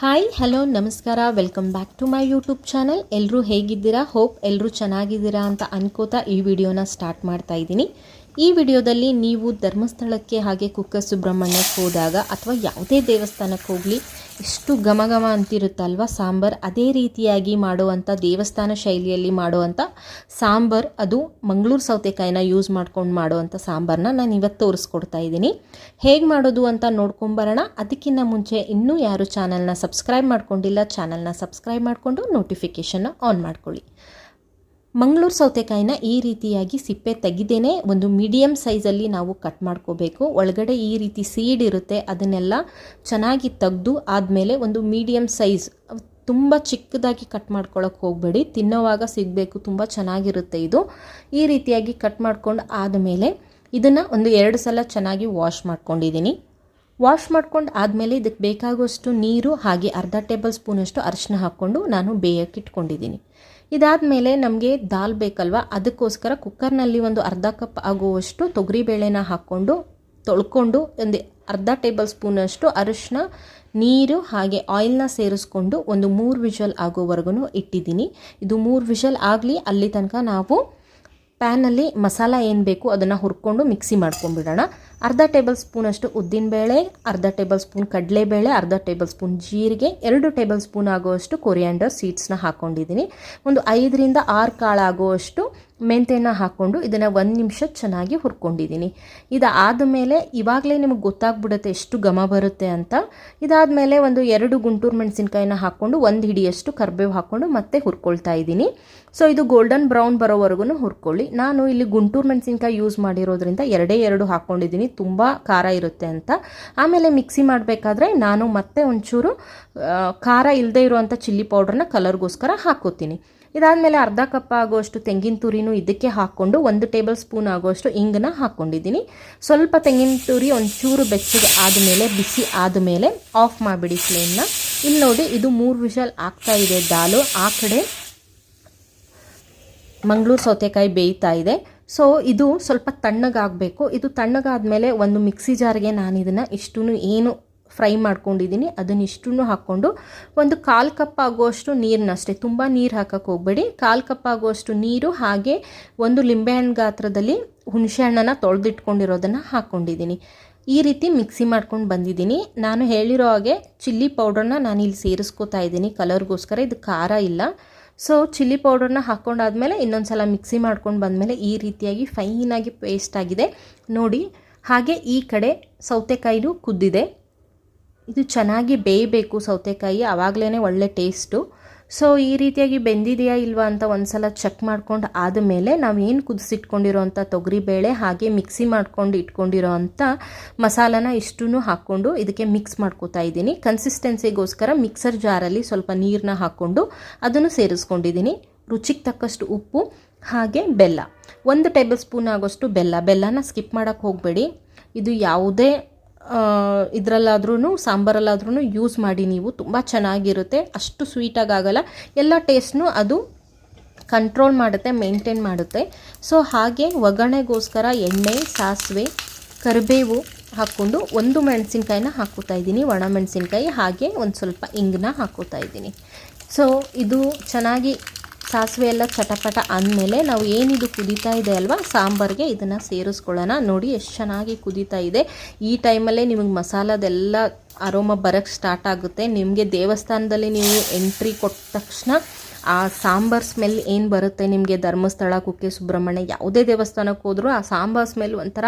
Hi hello ನಮಸ್ಕಾರ welcome back to my YouTube channel ಎಲ್ಲರೂ ಹೇಗಿದ್ದೀರಾ? ಹೋಪ್ ಎಲ್ಲರೂ ಚೆನ್ನಾಗಿದ್ದೀರಾ ಅಂತ ಅನ್ಕೋತಾ ಈ ವಿಡಿಯೋನ ಸ್ಟಾರ್ಟ್ ಮಾಡ್ತಾ ಇದ್ದೀನಿ. ಈ ವಿಡಿಯೋದಲ್ಲಿ ನೀವು ಧರ್ಮಸ್ಥಳಕ್ಕೆ ಹಾಗೆ ಕುಕ್ಕ ಸುಬ್ರಹ್ಮಣ್ಯಕ್ಕೆ ಹೋದಾಗ ಅಥವಾ ಯಾವುದೇ ದೇವಸ್ಥಾನಕ್ಕೆ ಹೋಗಲಿ, ಎಷ್ಟು ಘಮ ಘಮ ಅಂತಿರುತ್ತಲ್ವ? ಸಾಂಬಾರ್ ಅದೇ ರೀತಿಯಾಗಿ ಮಾಡುವಂಥ ದೇವಸ್ಥಾನ ಶೈಲಿಯಲ್ಲಿ ಮಾಡುವಂಥ ಸಾಂಬಾರ್, ಅದು ಮಂಗಳೂರು ಸೌತೆಕಾಯಿನ ಯೂಸ್ ಮಾಡ್ಕೊಂಡು ಮಾಡುವಂಥ ಸಾಂಬಾರನ್ನ ನಾನು ಇವತ್ತು ತೋರಿಸ್ಕೊಡ್ತಾ ಇದ್ದೀನಿ. ಹೇಗೆ ಮಾಡೋದು ಅಂತ ನೋಡ್ಕೊಂಬರೋಣ ಅದಕ್ಕಿಂತ ಮುಂಚೆ ಇನ್ನೂ ಯಾರು ಚಾನಲ್ನ ಸಬ್ಸ್ಕ್ರೈಬ್ ಮಾಡ್ಕೊಂಡಿಲ್ಲ, ಚಾನಲ್ನ ಸಬ್ಸ್ಕ್ರೈಬ್ ಮಾಡಿಕೊಂಡು ನೋಟಿಫಿಕೇಷನ್ನ ಆನ್ ಮಾಡ್ಕೊಳ್ಳಿ. ಮಂಗಳೂರು ಸೌತೆಕಾಯಿನ ಈ ರೀತಿಯಾಗಿ ಸಿಪ್ಪೆ ತೆಗೆದೇನೆ ಒಂದು ಮೀಡಿಯಮ್ ಸೈಜಲ್ಲಿ ನಾವು ಕಟ್ ಮಾಡ್ಕೋಬೇಕು. ಒಳಗಡೆ ಈ ರೀತಿ ಸೀಡ್ ಇರುತ್ತೆ, ಅದನ್ನೆಲ್ಲ ಚೆನ್ನಾಗಿ ತೆಗೆದು ಆದಮೇಲೆ ಒಂದು ಮೀಡಿಯಮ್ ಸೈಜ್, ತುಂಬ ಚಿಕ್ಕದಾಗಿ ಕಟ್ ಮಾಡ್ಕೊಳ್ಳೋಕೆ ಹೋಗಬೇಡಿ. ತಿನ್ನೋವಾಗ ಸಿಗಬೇಕು, ತುಂಬ ಚೆನ್ನಾಗಿರುತ್ತೆ ಇದು. ಈ ರೀತಿಯಾಗಿ ಕಟ್ ಮಾಡ್ಕೊಂಡು ಆದಮೇಲೆ ಇದನ್ನು ಒಂದು ಎರಡು ಸಲ ಚೆನ್ನಾಗಿ ವಾಶ್ ಮಾಡ್ಕೊಂಡಿದ್ದೀನಿ. ವಾಶ್ ಮಾಡ್ಕೊಂಡು ಆದಮೇಲೆ ಇದಕ್ಕೆ ಬೇಕಾಗುವಷ್ಟು ನೀರು ಹಾಗೆ ಅರ್ಧ ಟೇಬಲ್ ಸ್ಪೂನಷ್ಟು ಅರಿಶಿನ ಹಾಕ್ಕೊಂಡು ನಾನು ಬೇಯಕ್ಕೆ ಇಟ್ಕೊಂಡಿದ್ದೀನಿ. ಇದಾದಮೇಲೆ ನಮಗೆ ದಾಲ್ ಬೇಕಲ್ವ? ಅದಕ್ಕೋಸ್ಕರ ಕುಕ್ಕರ್ನಲ್ಲಿ ಒಂದು ಅರ್ಧ ಕಪ್ ಆಗುವಷ್ಟು ತೊಗರಿಬೇಳೆನ ಹಾಕ್ಕೊಂಡು ತೊಳ್ಕೊಂಡು ಒಂದು ಅರ್ಧ ಟೇಬಲ್ ಸ್ಪೂನಷ್ಟು ಅರಿಶಿನ, ನೀರು ಹಾಗೆ ಆಯಿಲ್ನ ಸೇರಿಸ್ಕೊಂಡು ಒಂದು ಮೂರು ವಿಷಲ್ ಆಗೋವರೆಗೂ ಇಟ್ಟಿದ್ದೀನಿ. ಇದು ಮೂರು ವಿಷಲ್ ಆಗಲಿ ಅಲ್ಲಿ ತನಕ ನಾವು ಪ್ಯಾನಲ್ಲಿ ಮಸಾಲ ಏನು ಬೇಕು ಅದನ್ನು ಹುರ್ಕೊಂಡು ಮಿಕ್ಸಿ ಮಾಡ್ಕೊಂಡ್ಬಿಡೋಣ. ಅರ್ಧ ಟೇಬಲ್ ಸ್ಪೂನಷ್ಟು ಉದ್ದಿನಬೇಳೆ ಅರ್ಧ ಟೇಬಲ್ ಸ್ಪೂನ್ ಕಡಲೆಬೇಳೆ ಅರ್ಧ ಟೇಬಲ್ ಸ್ಪೂನ್ ಜೀರಿಗೆ, ಎರಡು ಟೇಬಲ್ ಸ್ಪೂನ್ ಆಗುವಷ್ಟು ಕೊರಿಯಾಂಡರ್ ಸೀಡ್ಸ್ನ ಹಾಕ್ಕೊಂಡಿದ್ದೀನಿ ಒಂದು ಐದರಿಂದ ಆರು ಕಾಳಾಗುವಷ್ಟು ಮೆಂತೆನ ಹಾಕ್ಕೊಂಡು ಇದನ್ನು ಒಂದು ನಿಮಿಷ ಚೆನ್ನಾಗಿ ಹುರ್ಕೊಂಡಿದ್ದೀನಿ. ಇದಾದ ಮೇಲೆ ಇವಾಗಲೇ ನಿಮಗೆ ಗೊತ್ತಾಗ್ಬಿಡುತ್ತೆ ಎಷ್ಟು ಘಮ ಬರುತ್ತೆ ಅಂತ. ಇದಾದ ಮೇಲೆ ಒಂದು ಎರಡು ಗುಂಟೂರು ಮೆಣಸಿನ್ಕಾಯಿನ ಹಾಕ್ಕೊಂಡು ಒಂದು ಹಿಡಿಯಷ್ಟು ಕರ್ಬೇವು ಹಾಕ್ಕೊಂಡು ಮತ್ತೆ ಹುರ್ಕೊಳ್ತಾ ಇದ್ದೀನಿ. ಸೊ, ಇದು ಗೋಲ್ಡನ್ ಬ್ರೌನ್ ಬರೋವರೆಗೂ ಹುರ್ಕೊಳ್ಳಿ. ನಾನು ಇಲ್ಲಿ ಗುಂಟೂರು ಮೆಣಸಿನ್ಕಾಯಿ ಯೂಸ್ ಮಾಡಿರೋದ್ರಿಂದ ಎರಡೇ ಎರಡು ಹಾಕ್ಕೊಂಡಿದ್ದೀನಿ ತುಂಬ ಖಾರ ಇರುತ್ತೆ ಅಂತ. ಆಮೇಲೆ ಮಿಕ್ಸಿ ಮಾಡಬೇಕಾದ್ರೆ ನಾನು ಮತ್ತೆ ಒಂಚೂರು ಖಾರ ಇಲ್ಲದೆ ಇರುವಂಥ ಚಿಲ್ಲಿ ಪೌಡ್ರನ್ನ ಕಲರ್ಗೋಸ್ಕರ ಹಾಕೋತೀನಿ. ಇದಾದಮೇಲೆ ಅರ್ಧ ಕಪ್ ಆಗುವಷ್ಟು ತೆಂಗಿನ ತುರಿನೂ ಇದಕ್ಕೆ ಹಾಕ್ಕೊಂಡು ಒಂದು ಟೇಬಲ್ ಸ್ಪೂನ್ ಆಗುವಷ್ಟು ಇಂಗನ್ನ ಹಾಕ್ಕೊಂಡಿದ್ದೀನಿ ಸ್ವಲ್ಪ ತೆಂಗಿನ ತುರಿ ಒಂಚೂರು ಬೆಚ್ಚಗೆ ಆದಮೇಲೆ, ಬಿಸಿ ಆದಮೇಲೆ ಆಫ್ ಮಾಡಿಬಿಡಿ ಫ್ಲೇಮ್ನ. ಇಲ್ಲಿ ನೋಡಿ, ಇದು ಮೂರು ವಿಷಲ್ ಆಗ್ತಾ ಇದೆ, ದಾಲು. ಆ ಕಡೆ ಮಂಗಳೂರು ಸೌತೆಕಾಯಿ ಬೇಯ್ತಾ ಇದೆ. ಸೊ ಇದು ಸ್ವಲ್ಪ ತಣ್ಣಗಾಗಬೇಕು. ಇದು ತಣ್ಣಗಾದ್ಮೇಲೆ ಒಂದು ಮಿಕ್ಸಿ ಜಾರ್ಗೆ ನಾನು ಇದನ್ನು ಇಷ್ಟು ಏನು ಫ್ರೈ ಮಾಡ್ಕೊಂಡಿದ್ದೀನಿ, ಅದನ್ನ ಇಷ್ಟನ್ನು ಹಾಕ್ಕೊಂಡು ಒಂದು ಕಾಲು ಕಪ್ ಆಗುವಷ್ಟು ನೀರನ್ನ ಅಷ್ಟೇ, ತುಂಬ ನೀರು ಹಾಕಕ್ಕೆ ಹೋಗಬೇಡಿ. ಕಾಲು ಕಪ್ ಆಗುವಷ್ಟು ನೀರು ಹಾಗೆ ಒಂದು ಲಿಂಬೆಹಣ್ಣು ಗಾತ್ರದಲ್ಲಿ ಹುಣಸೆಹಣ್ಣನ್ನು ತೊಳೆದಿಟ್ಕೊಂಡಿರೋದನ್ನು ಹಾಕ್ಕೊಂಡಿದ್ದೀನಿ ಈ ರೀತಿ ಮಿಕ್ಸಿ ಮಾಡ್ಕೊಂಡು ಬಂದಿದ್ದೀನಿ. ನಾನು ಹೇಳಿರೋ ಹಾಗೆ ಚಿಲ್ಲಿ ಪೌಡರ್ನ ನಾನು ಇಲ್ಲಿ ಸೇರಿಸ್ಕೋತಾ ಇದ್ದೀನಿ. ಕಲರ್ಗೋಸ್ಕರ ಇದು ಖಾರ ಇಲ್ಲ. ಸೊ ಚಿಲ್ಲಿ ಪೌಡರ್ನ ಹಾಕ್ಕೊಂಡಾದಮೇಲೆ ಇನ್ನೊಂದು ಸಲ ಮಿಕ್ಸಿ ಮಾಡ್ಕೊಂಡು ಬಂದಮೇಲೆ ಈ ರೀತಿಯಾಗಿ ಫೈನಾಗಿ ಪೇಸ್ಟ್ ಆಗಿದೆ. ನೋಡಿ, ಹಾಗೆ ಈ ಕಡೆ ಸೌತೆಕಾಯಿನೂ ಕುದ್ದಿದೆ. ಇದು ಚೆನ್ನಾಗಿ ಬೇಯಬೇಕು ಸೌತೆಕಾಯಿ ಆವಾಗಲೇ ಒಳ್ಳೆ ಟೇಸ್ಟು ಸೊ ಈ ರೀತಿಯಾಗಿ ಬೆಂದಿದೆಯಾ ಇಲ್ವಾ ಅಂತ ಒಂದ್ಸಲ ಚೆಕ್ ಮಾಡ್ಕೊಂಡು ಆದಮೇಲೆ ನಾವು ಏನು ಕುದಿಸಿಟ್ಕೊಂಡಿರೋ ತೊಗರಿಬೇಳೆ ಹಾಗೆ ಮಿಕ್ಸಿ ಮಾಡ್ಕೊಂಡು ಇಟ್ಕೊಂಡಿರೋ ಅಂಥ ಮಸಾಲನ ಇಷ್ಟೂ ಹಾಕ್ಕೊಂಡು ಇದಕ್ಕೆ ಮಿಕ್ಸ್ ಮಾಡ್ಕೋತಾ ಇದ್ದೀನಿ. ಕನ್ಸಿಸ್ಟೆನ್ಸಿಗೋಸ್ಕರ ಮಿಕ್ಸರ್ ಜಾರಲ್ಲಿ ಸ್ವಲ್ಪ ನೀರನ್ನ ಹಾಕ್ಕೊಂಡು ಅದನ್ನು ಸೇರಿಸ್ಕೊಂಡಿದ್ದೀನಿ. ರುಚಿಗೆ ತಕ್ಕಷ್ಟು ಉಪ್ಪು, ಹಾಗೆ ಬೆಲ್ಲ. ಒಂದು ಟೇಬಲ್ ಸ್ಪೂನ್ ಆಗೋಷ್ಟು ಬೆಲ್ಲ. ಬೆಲ್ಲನ ಸ್ಕಿಪ್ ಮಾಡೋಕ್ಕೆ ಹೋಗಬೇಡಿ. ಇದು ಯಾವುದೇ ಇದರಲ್ಲಾದ್ರೂ ಸಾಂಬಾರಲ್ಲಾದ್ರೂ ಯೂಸ್ ಮಾಡಿ ನೀವು. ತುಂಬ ಚೆನ್ನಾಗಿರುತ್ತೆ. ಅಷ್ಟು ಸ್ವೀಟಾಗಿ ಆಗೋಲ್ಲ. ಎಲ್ಲ ಟೇಸ್ಟ್ನು ಅದು ಕಂಟ್ರೋಲ್ ಮಾಡುತ್ತೆ ಮೇಂಟೈನ್ ಮಾಡುತ್ತೆ. ಸೊ ಹಾಗೆ ಒಗ್ಗರಣೆಗೋಸ್ಕರ ಎಣ್ಣೆ, ಸಾಸಿವೆ, ಕರಿಬೇವು ಹಾಕ್ಕೊಂಡು ಒಂದು ಮೆಣಸಿನ್ಕಾಯಿನ ಹಾಕೋತಾ ಇದ್ದೀನಿ. ಒಣ ಮೆಣಸಿನ್ಕಾಯಿ ಹಾಗೆ ಒಂದು ಸ್ವಲ್ಪ ಇಂಗನ್ನ ಹಾಕೋತಾ ಇದ್ದೀನಿ. ಸೊ ಇದು ಚೆನ್ನಾಗಿ ಸಾಸಿವೆ ಎಲ್ಲ ಚಟಪಟ ಅಂದಮೇಲೆ ನಾವು ಏನಿದು ಕುದೀತಾ ಇದೆ ಅಲ್ವಾ? ಸಾಂಬಾರಿಗೆ ಇದನ್ನು ಸೇರಿಸ್ಕೊಳ್ಳೋಣ. ನೋಡಿ ಎಷ್ಟು ಚೆನ್ನಾಗಿ ಕುದೀತಾ ಇದೆ. ಈ ಟೈಮಲ್ಲೇ ನಿಮಗೆ ಮಸಾಲದೆಲ್ಲ ಅರೋಮ ಬರೋಕ್ಕೆ ಸ್ಟಾರ್ಟ್ ಆಗುತ್ತೆ. ನಿಮಗೆ ದೇವಸ್ಥಾನದಲ್ಲಿ ನೀವು ಎಂಟ್ರಿ ಕೊಟ್ಟ ತಕ್ಷಣ ಆ ಸಾಂಬಾರ್ ಸ್ಮೆಲ್ ಏನು ಬರುತ್ತೆ? ನಿಮಗೆ ಧರ್ಮಸ್ಥಳ, ಕುಕ್ಕೆ ಸುಬ್ರಹ್ಮಣ್ಯ ಯಾವುದೇ ದೇವಸ್ಥಾನಕ್ಕೆ ಹೋದರೂ ಆ ಸಾಂಬಾರ್ ಸ್ಮೆಲ್ ಒಂಥರ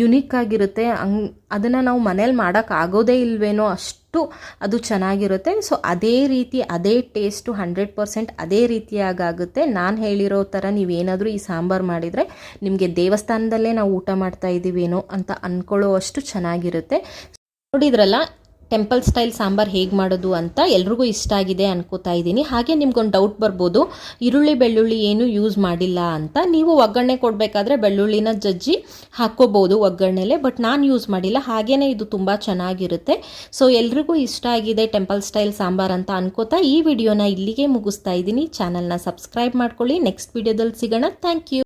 ಯುನೀಕ್ ಆಗಿರುತ್ತೆ. ಹಂಗ್ ಅದನ್ನು ನಾವು ಮನೇಲಿ ಮಾಡೋಕ್ಕಾಗೋದೇ ಇಲ್ವೇನೋ ಅಷ್ಟು ಅದು ಚೆನ್ನಾಗಿರುತ್ತೆ. ಸೊ ಅದೇ ರೀತಿ, ಅದೇ ಟೇಸ್ಟು ಹಂಡ್ರೆಡ್ ಪರ್ಸೆಂಟ್ ಅದೇ ರೀತಿಯಾಗುತ್ತೆ ನಾನು ಹೇಳಿರೋ ಥರ ನೀವೇನಾದರೂ ಈ ಸಾಂಬಾರು ಮಾಡಿದರೆ ನಿಮಗೆ ದೇವಸ್ಥಾನದಲ್ಲೇ ನಾವು ಊಟ ಮಾಡ್ತಾ ಇದ್ದೀವೇನೋ ಅಂತ ಅಂದ್ಕೊಳ್ಳೋ ಅಷ್ಟು ಚೆನ್ನಾಗಿರುತ್ತೆ. ನೋಡಿದ್ರಲ್ಲ ಟೆಂಪಲ್ ಸ್ಟೈಲ್ ಸಾಂಬಾರು ಹೇಗೆ ಮಾಡೋದು ಅಂತ ಎಲ್ರಿಗೂ ಇಷ್ಟ ಆಗಿದೆ ಅನ್ಕೋತಾ ಇದ್ದೀನಿ. ಹಾಗೆ ನಿಮ್ಗೊಂದು ಡೌಟ್ ಬರ್ಬೋದು, ಈರುಳ್ಳಿ, ಬೆಳ್ಳುಳ್ಳಿ ಏನು ಯೂಸ್ ಮಾಡಿಲ್ಲ ಅಂತ. ನೀವು ಒಗ್ಗರಣೆ ಕೊಡಬೇಕಾದ್ರೆ ಬೆಳ್ಳುಳ್ಳಿನ ಜಜ್ಜಿ ಹಾಕ್ಕೋಬೋದು ಒಗ್ಗರಣೆಲೆ ಬಟ್ ನಾನು ಯೂಸ್ ಮಾಡಿಲ್ಲ. ಹಾಗೇ ಇದು ತುಂಬ ಚೆನ್ನಾಗಿರುತ್ತೆ. ಸೊ ಎಲ್ರಿಗೂ ಇಷ್ಟ ಆಗಿದೆ ಟೆಂಪಲ್ ಸ್ಟೈಲ್ ಸಾಂಬಾರ್ ಅಂತ ಅನ್ಕೋತಾ ಈ ವಿಡಿಯೋನ ಇಲ್ಲಿಗೆ ಮುಗಿಸ್ತಾ ಇದ್ದೀನಿ. ಚಾನಲ್ನ ಸಬ್ಸ್ಕ್ರೈಬ್ ಮಾಡ್ಕೊಳ್ಳಿ. ನೆಕ್ಸ್ಟ್ ವಿಡಿಯೋದಲ್ಲಿ ಸಿಗೋಣ. Thank you